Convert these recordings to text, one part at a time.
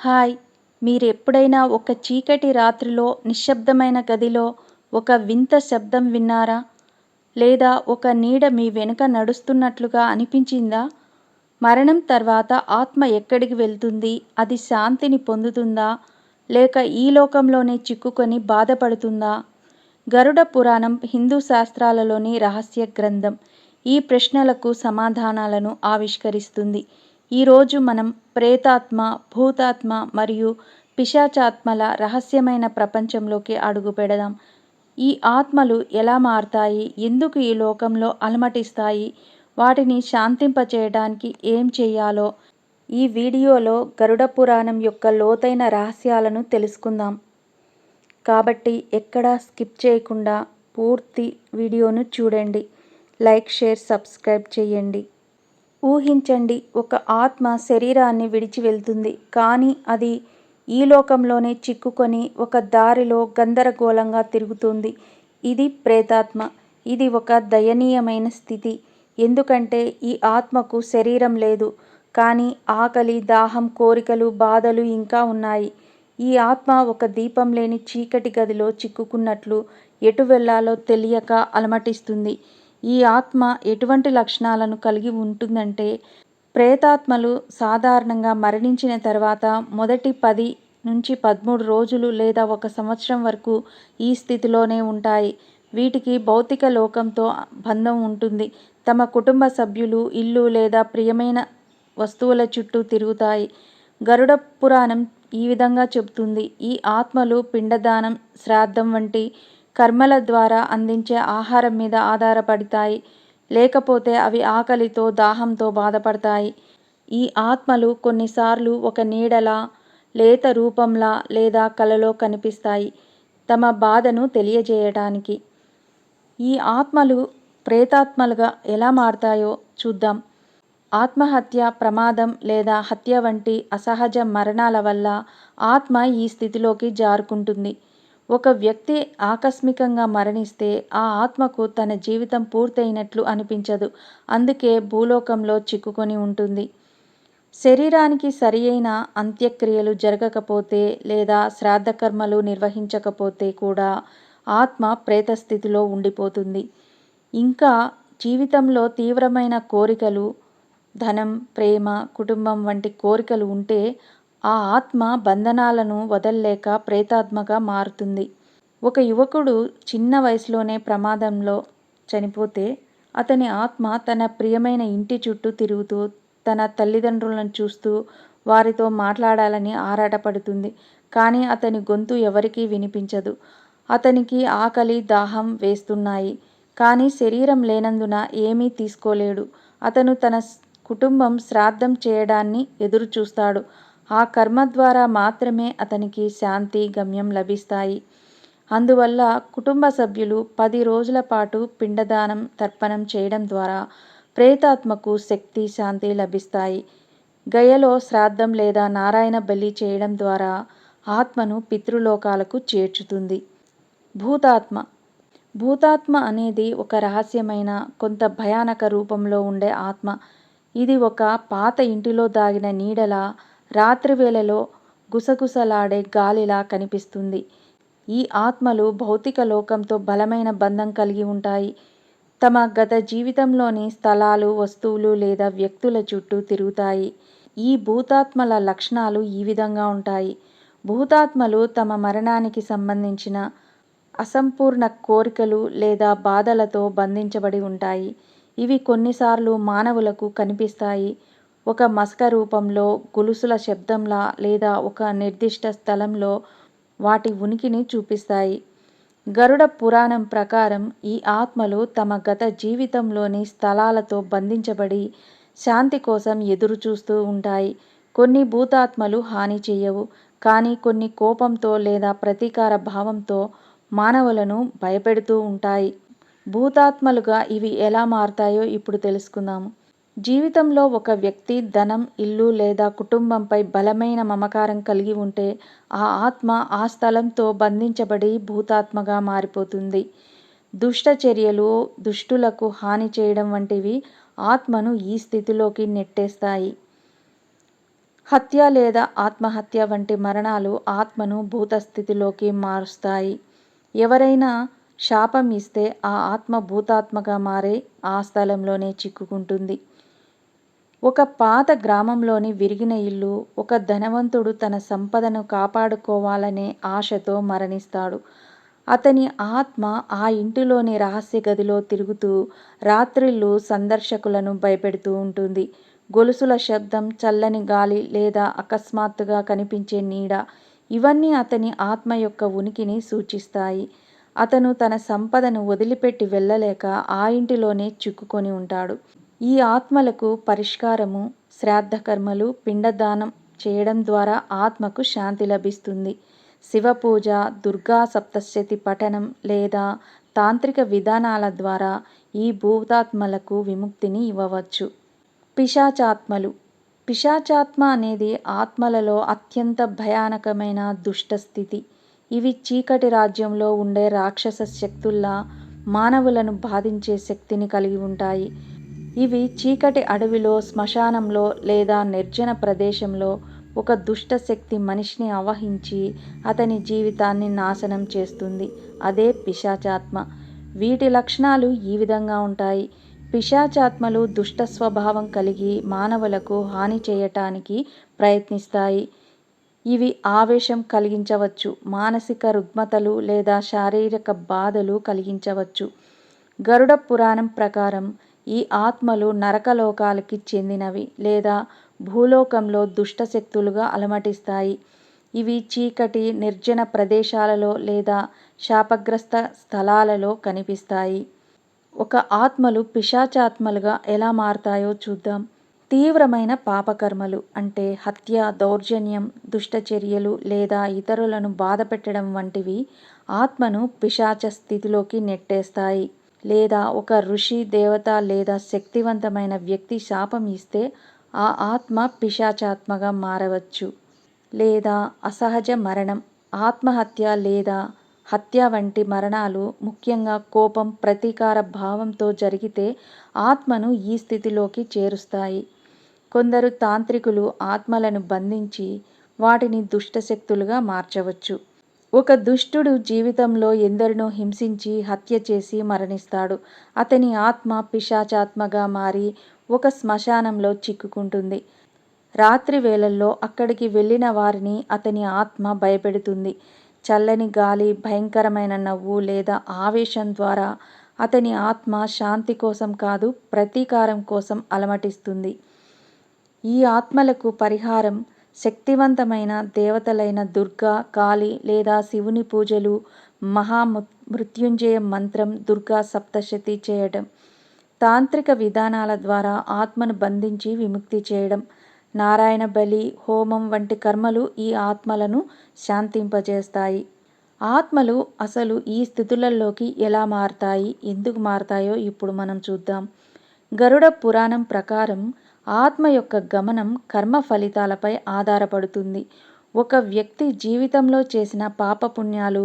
Hi మీరు ఎప్పుడైనా ఒక చీకటి రాత్రిలో నిశ్శబ్దమైన గదిలో ఒక వింత శబ్దం విన్నారా? లేదా ఒక నీడ మీ వెనుక నడుస్తున్నట్లుగా అనిపించిందా? మరణం తర్వాత ఆత్మ ఎక్కడికి వెళ్తుంది? అది శాంతిని పొందుతుందా? లేక ఈ లోకంలోనే చిక్కుకొని బాధపడుతుందా? గరుడ పురాణం హిందూ శాస్త్రాలలోని రహస్య గ్రంథం ఈ ప్రశ్నలకు సమాధానాలను ఆవిష్కరిస్తుంది. ఈరోజు మనం ప్రేతాత్మ భూతాత్మ మరియు పిశాచాత్మల రహస్యమైన ప్రపంచంలోకి అడుగు పెడదాం. ఈ ఆత్మలు ఎలా మారతాయి? ఎందుకు ఈ లోకంలో అలమటిస్తాయి? వాటిని శాంతింపచేయడానికి ఏం చేయాలో? ఈ వీడియోలో గరుడ పురాణం యొక్క లోతైన రహస్యాలను తెలుసుకుందాం. కాబట్టి ఎక్కడా స్కిప్ చేయకుండా పూర్తి వీడియోను చూడండి. లైక్ షేర్ సబ్స్క్రైబ్ చేయండి. ఊహించండి ఒక ఆత్మ శరీరాన్ని విడిచి వెళ్తుంది. కానీ అది ఈ లోకంలోనే చిక్కుకొని ఒక దారిలో గందరగోళంగా తిరుగుతుంది. ఇది ప్రేతాత్మ. ఇది ఒక దయనీయమైన స్థితి. ఎందుకంటే ఈ ఆత్మకు శరీరం లేదు. కానీ ఆకలి దాహం కోరికలు బాధలు ఇంకా ఉన్నాయి. ఈ ఆత్మ ఒక దీపం లేని చీకటి గదిలో చిక్కుకున్నట్లు ఎటు వెళ్ళాలో తెలియక అలమటిస్తుంది. ఈ ఆత్మ ఎటువంటి లక్షణాలను కలిగి ఉంటుందంటే ప్రేతాత్మలు సాధారణంగా మరణించిన తర్వాత మొదటి పది నుంచి పదమూడు రోజులు లేదా ఒక సంవత్సరం వరకు ఈ స్థితిలోనే ఉంటాయి. వీటికి భౌతిక లోకంతో బంధం ఉంటుంది. తమ కుటుంబ సభ్యులు ఇల్లు లేదా ప్రియమైన వస్తువుల చుట్టూ తిరుగుతాయి. గరుడ పురాణం ఈ విధంగా చెబుతుంది. ఈ ఆత్మలు పిండదానం శ్రాద్ధం వంటి కర్మల ద్వారా అందించే ఆహారం మీద ఆధారపడతాయి. లేకపోతే అవి ఆకలితో దాహంతో బాధపడతాయి. ఈ ఆత్మలు కొన్నిసార్లు ఒక నీడలా లేత రూపంలా లేదా కలలో కనిపిస్తాయి తమ బాధను తెలియజేయడానికి ఈ ఆత్మలు ప్రేతాత్మలుగా ఎలా మారతాయో చూద్దాం. ఆత్మహత్య ప్రమాదం లేదా హత్య వంటి అసహజ మరణాల వల్ల ఆత్మ ఈ స్థితిలోకి జారుకుంటుంది. ఒక వ్యక్తి ఆకస్మికంగా మరణిస్తే ఆ ఆత్మకు తన జీవితం పూర్తయినట్లు అనిపించదు. అందుకే భూలోకంలో చిక్కుకొని ఉంటుంది. శరీరానికి సరియైన అంత్యక్రియలు జరగకపోతే లేదా శ్రాద్ధకర్మలు నిర్వహించకపోతే కూడా ఆత్మ ప్రేతస్థితిలో ఉండిపోతుంది. ఇంకా జీవితంలో తీవ్రమైన కోరికలు ధనం ప్రేమ కుటుంబం వంటి కోరికలు ఉంటే ఆ ఆత్మ బంధనాలను వదల్లేక ప్రేతాత్మగా మారుతుంది. ఒక యువకుడు చిన్న వయసులోనే ప్రమాదంలో చనిపోతే అతని ఆత్మ తన ప్రియమైన ఇంటి చుట్టూ తిరుగుతూ తన తల్లిదండ్రులను చూస్తూ వారితో మాట్లాడాలని ఆరాటపడుతుంది. కానీ అతని గొంతు ఎవరికీ వినిపించదు. అతనికి ఆకలి దాహం వేస్తున్నాయి. కానీ శరీరం లేనందున ఏమీ తీసుకోలేడు. అతను తన కుటుంబం శ్రాద్ధం చేయడాన్ని ఎదురు చూస్తాడు ఆ కర్మ ద్వారా మాత్రమే అతనికి శాంతి గమ్యం లభిస్తాయి. అందువల్ల కుటుంబ సభ్యులు పది రోజుల పాటు పిండదానం తర్పణం చేయడం ద్వారా ప్రేతాత్మకు శక్తి శాంతి లభిస్తాయి. గయలో శ్రాద్ధం లేదా నారాయణ బలి చేయడం ద్వారా ఆత్మను పితృలోకాలకు చేర్చుతుంది. భూతాత్మ. భూతాత్మ అనేది ఒక రహస్యమైన కొంత భయానక రూపంలో ఉండే ఆత్మ. ఇది ఒక పాత ఇంటిలో దాగిన నీడలా రాత్రి వేళలో గుసగుసలాడే గాలిలా కనిపిస్తుంది. ఈ ఆత్మలు భౌతిక లోకంతో బలమైన బంధం కలిగి ఉంటాయి. తమ గత జీవితంలోని స్థలాలు వస్తువులు లేదా వ్యక్తుల చుట్టూ తిరుగుతాయి. ఈ భూతాత్మల లక్షణాలు ఈ విధంగా ఉంటాయి. భూతాత్మలు తమ మరణానికి సంబంధించిన అసంపూర్ణ కోరికలు లేదా బాధలతో బంధించబడి ఉంటాయి. ఇవి కొన్నిసార్లు మానవులకు కనిపిస్తాయి. ఒక మసక రూపంలో గొలుసుల శబ్దంలా లేదా ఒక నిర్దిష్ట స్థలంలో వాటి ఉనికిని చూపిస్తాయి. గరుడ పురాణం ప్రకారం ఈ ఆత్మలు తమ గత జీవితంలోని స్థలాలతో బంధించబడి శాంతి కోసం ఎదురు చూస్తూ ఉంటాయి. కొన్ని భూతాత్మలు హాని చేయవు కానీ కొన్ని కోపంతో లేదా ప్రతీకార భావంతో మానవులను భయపెడుతూ ఉంటాయి. భూతాత్మలుగా ఇవి ఎలా మారుతాయో ఇప్పుడు తెలుసుకుందాము జీవితంలో ఒక వ్యక్తి ధనం ఇల్లు లేదా కుటుంబంపై బలమైన మమకారం కలిగి ఉంటే ఆ ఆత్మ ఆ స్థలంతో బంధించబడి భూతాత్మగా మారిపోతుంది. దుష్ట చర్యలు దుష్టులకు హాని చేయడం వంటివి ఆత్మను ఈ స్థితిలోకి నెట్టేస్తాయి. హత్య లేదా ఆత్మహత్య వంటి మరణాలు ఆత్మను భూతస్థితిలోకి మారుస్తాయి. ఎవరైనా శాపం ఇస్తే ఆ ఆత్మ భూతాత్మగా మారే ఆ స్థలంలోనే చిక్కుకుంటుంది. ఒక పాత గ్రామంలోని విరిగిన ఇల్లు ఒక ధనవంతుడు తన సంపదను కాపాడుకోవాలనే ఆశతో మరణిస్తాడు. అతని ఆత్మ ఆ ఇంటిలోని రహస్య గదిలో తిరుగుతూ రాత్రిళ్ళు సందర్శకులను భయపెడుతూ ఉంటుంది. గొలుసుల శబ్దం చల్లని గాలి లేదా అకస్మాత్తుగా కనిపించే నీడ ఇవన్నీ అతని ఆత్మ యొక్క ఉనికిని సూచిస్తాయి. అతను తన సంపదను వదిలిపెట్టి వెళ్ళలేక ఆ ఇంటిలోనే చిక్కుకొని ఉంటాడు. ఈ ఆత్మలకు పరిష్కారము శ్రాద్ధకర్మలు పిండదానం చేయడం ద్వారా ఆత్మకు శాంతి లభిస్తుంది. శివపూజ దుర్గా సప్తశతి పఠనం లేదా తాంత్రిక విధానాల ద్వారా ఈ భూతాత్మలకు విముక్తిని ఇవ్వవచ్చు. పిశాచాత్మలు. పిశాచాత్మ అనేది ఆత్మలలో అత్యంత భయానకమైన దుష్ట స్థితి. ఇవి చీకటి రాజ్యంలో ఉండే రాక్షస శక్తుల్లా మానవులను బాధించే శక్తిని కలిగి ఉంటాయి. ఇవి చీకటి అడవిలో శ్మశానంలో లేదా నిర్జన ప్రదేశంలో ఒక దుష్ట శక్తి మనిషిని ఆవహించి అతని జీవితాన్ని నాశనం చేస్తుంది. అదే పిశాచాత్మ. వీటి లక్షణాలు ఈ విధంగా ఉంటాయి. పిశాచాత్మలు దుష్ట స్వభావం కలిగి మానవులకు హాని చేయటానికి ప్రయత్నిస్తాయి. ఇవి ఆవేశం కలిగించవచ్చు మానసిక రుగ్మతలు లేదా శారీరక బాధలు కలిగించవచ్చు. గరుడ పురాణం ప్రకారం ఈ ఆత్మలు నరకలోకాలకి చెందినవి లేదా భూలోకంలో దుష్ట శక్తులుగా అలమటిస్తాయి. ఇవి చీకటి నిర్జన ప్రదేశాలలో లేదా శాపగ్రస్త స్థలాలలో కనిపిస్తాయి. ఒక ఆత్మలు పిశాచాత్మలుగా ఎలా మారతాయో చూద్దాం. తీవ్రమైన పాపకర్మలు అంటే హత్య దౌర్జన్యం దుష్టచర్యలు లేదా ఇతరులను బాధ పెట్టడం వంటివి ఆత్మను పిశాచ స్థితిలోకి నెట్టేస్తాయి. లేదా ఒక ఋషి దేవత లేదా శక్తివంతమైన వ్యక్తి శాపం ఇస్తే ఆ ఆత్మ పిశాచాత్మగా మారవచ్చు. లేదా అసహజ మరణం ఆత్మహత్య లేదా హత్య వంటి మరణాలు ముఖ్యంగా కోపం ప్రతీకార భావంతో జరిగితే ఆత్మను ఈ స్థితిలోకి చేరుస్తాయి. కొందరు తాంత్రికులు ఆత్మలను బంధించి వాటిని దుష్టశక్తులుగా మార్చవచ్చు. ఒక దుష్టుడు జీవితంలో ఎందరినో హింసించి హత్య చేసి మరణిస్తాడు. అతని ఆత్మ పిశాచాత్మగా మారి ఒక శ్మశానంలో చిక్కుకుంటుంది. రాత్రి వేళల్లో అక్కడికి వెళ్ళిన వారిని అతని ఆత్మ భయపెడుతుంది. చల్లని గాలి భయంకరమైన నవ్వు లేదా ఆవేశం ద్వారా అతని ఆత్మ శాంతి కోసం కాదు ప్రతీకారం కోసం అలమటిస్తుంది. ఈ ఆత్మలకు పరిహారం శక్తివంతమైన దేవతలైన దుర్గా కాళి లేదా శివుని పూజలు మహా మృత్యుంజయ మంత్రం దుర్గా సప్తశతి చేయడం తాంత్రిక విధానాల ద్వారా ఆత్మను బంధించి విముక్తి చేయడం నారాయణ బలి హోమం వంటి కర్మలు ఈ ఆత్మలను శాంతింపజేస్తాయి. ఆత్మలు అసలు ఈ స్థితులలోకి ఎలా మారతాయి ఎందుకు మారతాయో ఇప్పుడు మనం చూద్దాం. గరుడ పురాణం ప్రకారం ఆత్మ యొక్క గమనం కర్మ ఫలితాలపై ఆధారపడుతుంది. ఒక వ్యక్తి జీవితంలో చేసిన పాపపుణ్యాలు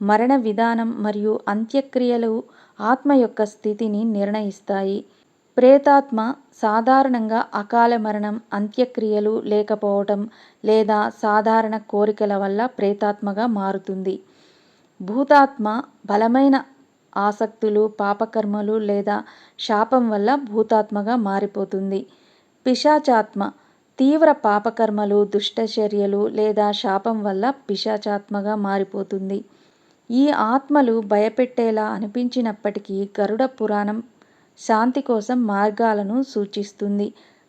మరణ విధానం మరియు అంత్యక్రియలు ఆత్మ యొక్క స్థితిని నిర్ణయిస్తాయి. ప్రేతాత్మ సాధారణంగా అకాల మరణం అంత్యక్రియలు లేకపోవటం లేదా సాధారణ కోరికల వల్ల ప్రేతాత్మగా మారుతుంది. భూతాత్మ బలమైన ఆసక్తులు పాపకర్మలు లేదా శాపం వల్ల భూతాత్మగా మారిపోతుంది. పిశాచాత్మ. తీవ్ర పాపకర్మలు దుష్టచర్యలు లేదా శాపం వల్ల పిశాచాత్మగా మారిపోతుంది. ఈ ఆత్మలు భయపెట్టేలా అనిపించినప్పటికీ గరుడ పురాణం శాంతి కోసం మార్గాలను సూచిస్తుంది.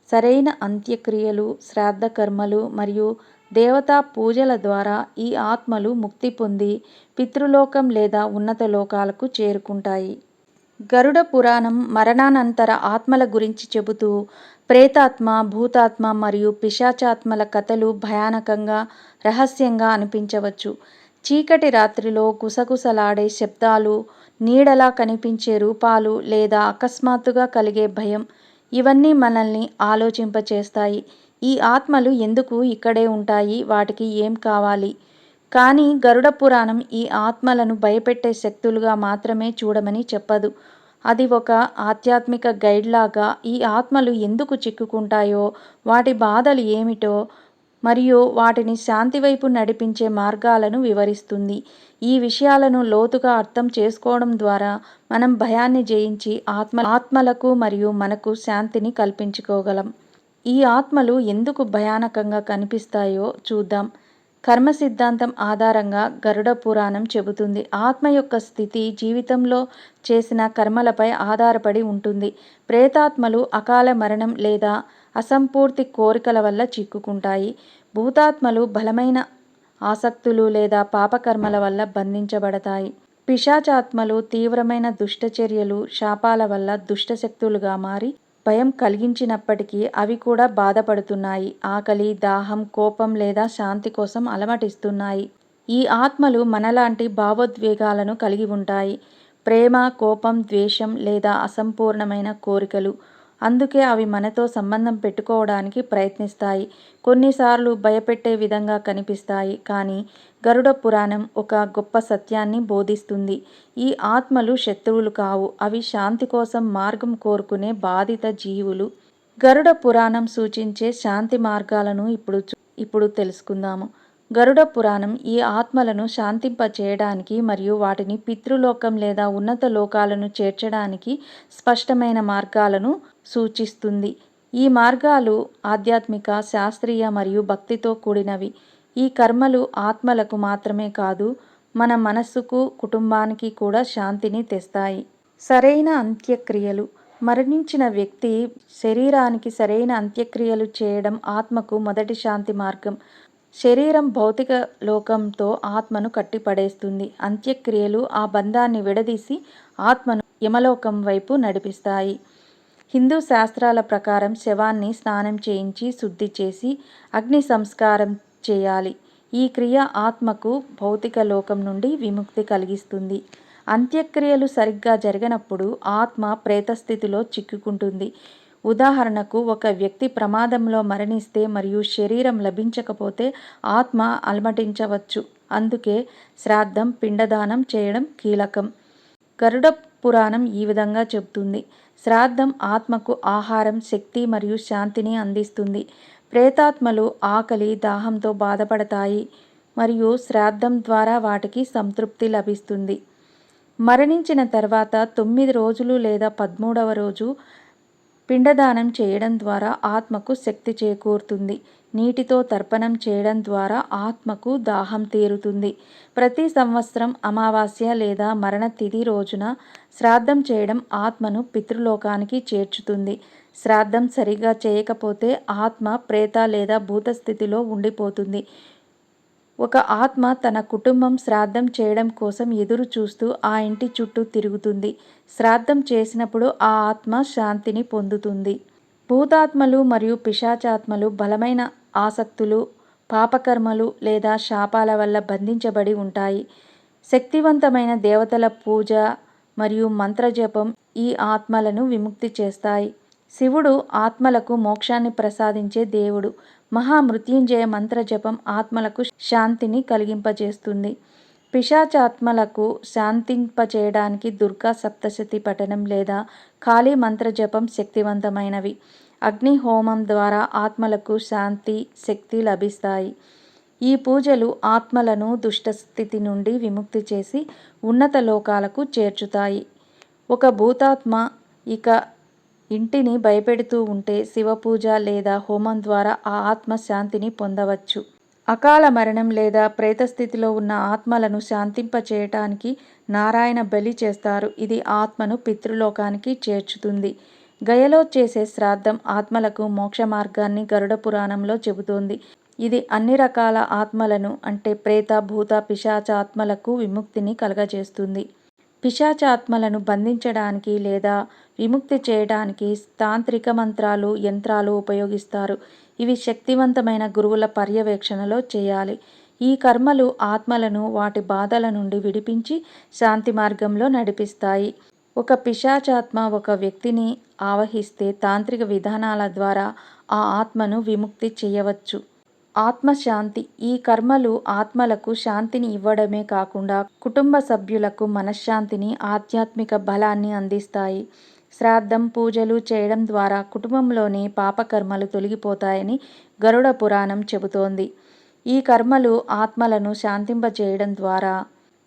సరైన అంత్యక్రియలు శ్రాద్ధ కర్మలు మరియు దేవతా పూజల ద్వారా ఈ ఆత్మలు ముక్తి పొంది పితృలోకం లేదా ఉన్నత లోకాలకు చేరుకుంటాయి. గరుడ పురాణం మరణానంతర ఆత్మల గురించి చెబుతూ ప్రేతాత్మ భూతాత్మ మరియు పిశాచాత్మల కథలు భయానకంగా రహస్యంగా అనిపించవచ్చు. చీకటి రాత్రిలో గుసగుసలాడే శబ్దాలు నీడలా కనిపించే రూపాలు లేదా అకస్మాత్తుగా కలిగే భయం ఇవన్నీ మనల్ని ఆలోచింపచేస్తాయి. ఈ ఆత్మలు ఎందుకు ఇక్కడే ఉంటాయి? వాటికి ఏం కావాలి? కానీ గరుడ పురాణం ఈ ఆత్మలను భయపెట్టే శక్తులుగా మాత్రమే చూడమని చెప్పదు. అది ఒక ఆధ్యాత్మిక గైడ్లాగా ఈ ఆత్మలు ఎందుకు చిక్కుకుంటాయో వాటి బాధలు ఏమిటో మరియు వాటిని శాంతి వైపు నడిపించే మార్గాలను వివరిస్తుంది. ఈ విషయాలను లోతుగా అర్థం చేసుకోవడం ద్వారా మనం భయాన్ని జయించి ఆత్మ ఆత్మలకు మరియు మనకు శాంతిని కల్పించుకోగలం. ఈ ఆత్మలు ఎందుకు భయానకంగా కనిపిస్తాయో చూద్దాం. కర్మ సిద్ధాంతం ఆధారంగా గరుడ పురాణం చెబుతుంది. ఆత్మ యొక్క స్థితి జీవితంలో చేసిన కర్మలపై ఆధారపడి ఉంటుంది. ప్రేతాత్మలు అకాల మరణం లేదా అసంపూర్తి కోరికల వల్ల చిక్కుకుంటాయి. భూతాత్మలు బలమైన ఆసక్తులు లేదా పాపకర్మల వల్ల బంధించబడతాయి. పిశాచాత్మలు తీవ్రమైన దుష్టచర్యలు శాపాల వల్ల దుష్టశక్తులుగా మారి భయం కలిగించినప్పటికీ అవి కూడా బాధపడుతున్నాయి. ఆకలి దాహం కోపం లేదా శాంతి కోసం అలమటిస్తున్నాయి. ఈ ఆత్మలు మనలాంటి భావోద్వేగాలను కలిగి ఉంటాయి. ప్రేమ కోపం ద్వేషం లేదా అసంపూర్ణమైన కోరికలు అందుకే అవి మనతో సంబంధం పెట్టుకోవడానికి ప్రయత్నిస్తాయి. కొన్నిసార్లు భయపెట్టే విధంగా కనిపిస్తాయి. కానీ గరుడ పురాణం ఒక గొప్ప సత్యాన్ని బోధిస్తుంది. ఈ ఆత్మలు శత్రువులు కావు. అవి శాంతి కోసం మార్గం కోరుకునే బాధిత జీవులు. గరుడ పురాణం సూచించే శాంతి మార్గాలను ఇప్పుడు ఇప్పుడు తెలుసుకుందాము. గరుడ పురాణం ఈ ఆత్మలను శాంతింపచేయడానికి మరియు వాటిని పితృలోకం లేదా ఉన్నత లోకాలను చేర్చడానికి స్పష్టమైన మార్గాలను సూచిస్తుంది. ఈ మార్గాలు ఆధ్యాత్మిక శాస్త్రీయ మరియు భక్తితో కూడినవి. ఈ కర్మలు ఆత్మలకు మాత్రమే కాదు మన మనస్సుకు కుటుంబానికి కూడా శాంతిని తెస్తాయి. సరైన అంత్యక్రియలు. మరణించిన వ్యక్తి శరీరానికి సరైన అంత్యక్రియలు చేయడం ఆత్మకు మొదటి శాంతి మార్గం. శరీరం భౌతిక లోకంతో ఆత్మను కట్టిపడేస్తుంది. అంత్యక్రియలు ఆ బంధాన్ని విడదీసి ఆత్మను యమలోకం వైపు నడిపిస్తాయి. హిందూ శాస్త్రాల ప్రకారం శవాన్ని స్నానం చేయించి శుద్ధి చేసి అగ్ని సంస్కారం చేయాలి. ఈ క్రియ ఆత్మకు భౌతిక లోకం నుండి విముక్తి కలిగిస్తుంది. అంత్యక్రియలు సరిగ్గా జరగనప్పుడు ఆత్మ ప్రేతస్థితిలో చిక్కుకుంటుంది. ఉదాహరణకు ఒక వ్యక్తి ప్రమాదంలో మరణిస్తే మరియు శరీరం లభించకపోతే ఆత్మ అలమటించవచ్చు. అందుకే శ్రాద్ధం పిండదానం చేయడం కీలకం. గరుడ పురాణం ఈ విధంగా చెబుతుంది. శ్రాద్ధం ఆత్మకు ఆహారం శక్తి మరియు శాంతిని అందిస్తుంది. ప్రేతాత్మలు ఆకలి దాహంతో బాధపడతాయి మరియు శ్రాద్ధం ద్వారా వాటికి సంతృప్తి లభిస్తుంది. మరణించిన తర్వాత తొమ్మిది రోజులు లేదా పదమూడవ రోజు పిండదానం చేయడం ద్వారా ఆత్మకు శక్తి చేకూరుతుంది. నీటితో తర్పణం చేయడం ద్వారా ఆత్మకు దాహం తీరుతుంది. ప్రతి సంవత్సరం అమావాస్య లేదా మరణ తిథి రోజున శ్రాద్ధం చేయడం ఆత్మను పితృలోకానికి చేర్చుతుంది. శ్రాద్ధం సరిగా చేయకపోతే ఆత్మ ప్రేత లేదా భూత స్థితిలో ఉండిపోతుంది. ఒక ఆత్మ తన కుటుంబం శ్రాద్ధం చేయడం కోసం ఎదురు చూస్తూ ఆ ఇంటి చుట్టూ తిరుగుతుంది. శ్రాద్ధం చేసినప్పుడు ఆ ఆత్మ శాంతిని పొందుతుంది. భూతాత్మలు మరియు పిశాచాత్మలు బలమైన ఆసక్తులు పాపకర్మలు లేదా శాపాల వల్ల బంధించబడి ఉంటాయి. శక్తివంతమైన దేవతల పూజ మరియు మంత్రజపం ఈ ఆత్మలను విముక్తి చేస్తాయి. శివుడు ఆత్మలకు మోక్షాన్ని ప్రసాదించే దేవుడు. మహామృత్యుంజయ మంత్రజపం ఆత్మలకు శాంతిని కలిగింపజేస్తుంది. పిశాచాత్మలకు శాంతింపచేయడానికి దుర్గా సప్తశతి పఠనం లేదా ఖాళీ మంత్రజపం శక్తివంతమైనవి. అగ్ని హోమం ద్వారా ఆత్మలకు శాంతి శక్తి లభిస్తాయి. ఈ పూజలు ఆత్మలను దుష్టస్థితి నుండి విముక్తి చేసి ఉన్నత లోకాలకు చేర్చుతాయి. ఒక భూతాత్మ ఇక ఇంటిని భయపెడుతూ ఉంటే శివపూజ లేదా హోమం ద్వారా ఆ ఆత్మ శాంతిని పొందవచ్చు. అకాల మరణం లేదా ప్రేతస్థితిలో ఉన్న ఆత్మలను శాంతింపచేయటానికి నారాయణ బలి చేస్తారు. ఇది ఆత్మను పితృలోకానికి చేర్చుతుంది. గయలో చేసే శ్రాద్ధం ఆత్మలకు మోక్ష మార్గాన్ని గరుడ పురాణంలో చెబుతోంది. ఇది అన్ని రకాల ఆత్మలను అంటే ప్రేత భూత పిశాచ ఆత్మలకు విముక్తిని కలగజేస్తుంది. పిశాచాత్మలను బంధించడానికి లేదా విముక్తి చేయడానికి తాంత్రిక మంత్రాలు యంత్రాలు ఉపయోగిస్తారు. ఇవి శక్తివంతమైన గురువుల పర్యవేక్షణలో చేయాలి. ఈ కర్మలు ఆత్మలను వాటి బాధల నుండి విడిపించి శాంతి మార్గంలో నడిపిస్తాయి. ఒక పిశాచాత్మ ఒక వ్యక్తిని ఆవహిస్తే తాంత్రిక విధానాల ద్వారా ఆ ఆత్మను విముక్తి చేయవచ్చు. ఆత్మశాంతి. ఈ కర్మలు ఆత్మలకు శాంతిని ఇవ్వడమే కాకుండా కుటుంబ సభ్యులకు మనశ్శాంతిని ఆధ్యాత్మిక బలాన్ని అందిస్తాయి. శ్రాద్ధం పూజలు చేయడం ద్వారా కుటుంబంలోని పాపకర్మలు తొలగిపోతాయని గరుడ పురాణం చెబుతోంది. ఈ కర్మలు ఆత్మలను శాంతింపజేయడం ద్వారా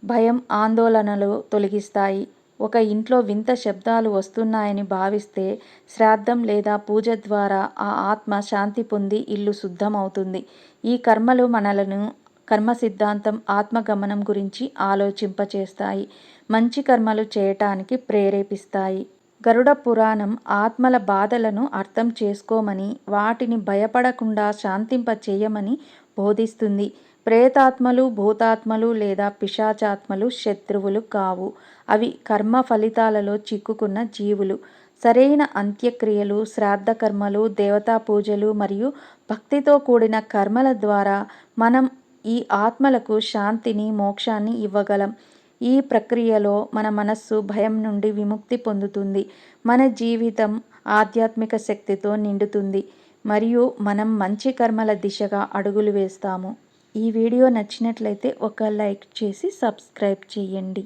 భయం ఆందోళనలు తొలగిస్తాయి. ఒక ఇంట్లో వింత శబ్దాలు వస్తున్నాయని భావిస్తే శ్రాద్ధం లేదా పూజ ద్వారా ఆ ఆత్మ శాంతి పొంది ఇల్లు శుద్ధమవుతుంది. ఈ కర్మలు మనలను కర్మ సిద్ధాంతం ఆత్మగమనం గురించి ఆలోచింపచేస్తాయి. మంచి కర్మలు చేయటానికి ప్రేరేపిస్తాయి. గరుడ పురాణం ఆత్మల బాధలను అర్థం చేసుకోమని వాటిని భయపడకుండా శాంతింప చేయమని బోధిస్తుంది. ప్రేతాత్మలు భూతాత్మలు లేదా పిశాచాత్మలు శత్రువులు కావు. అవి కర్మ ఫలితాలలో చిక్కుకున్న జీవులు. సరైన అంత్యక్రియలు శ్రాద్ధ కర్మలు దేవతా పూజలు మరియు భక్తితో కూడిన కర్మల ద్వారా మనం ఈ ఆత్మలకు శాంతిని మోక్షాన్ని ఇవ్వగలం. ఈ ప్రక్రియలో మన మనస్సు భయం నుండి విముక్తి పొందుతుంది. మన జీవితం ఆధ్యాత్మిక శక్తితో నిండుతుంది. మరియు మనం మంచి కర్మల దిశగా అడుగులు వేస్తాము. ఈ వీడియో నచ్చినట్లయితే ఒక లైక్ చేసి సబ్స్క్రైబ్ చేయండి.